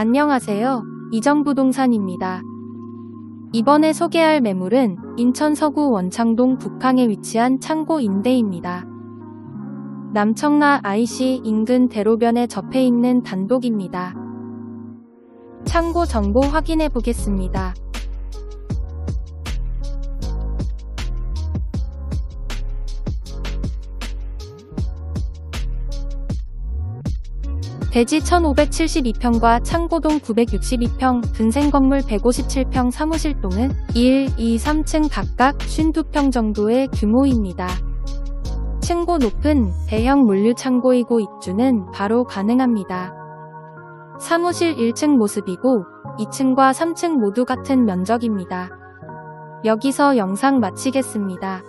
안녕하세요. 이정부동산입니다. 이번에 소개할 매물은 인천 서구 원창동 북항에 위치한 창고 임대입니다. 남청라 IC 인근 대로변에 접해 있는 단독입니다. 창고 정보 확인해 보겠습니다. 대지 1572평과 창고동 962평, 분생건물 157평 사무실동은 1, 2, 3층 각각 52평 정도의 규모입니다. 층고 높은 대형 물류 창고이고 입주는 바로 가능합니다. 사무실 1층 모습이고 2층과 3층 모두 같은 면적입니다. 여기서 영상 마치겠습니다.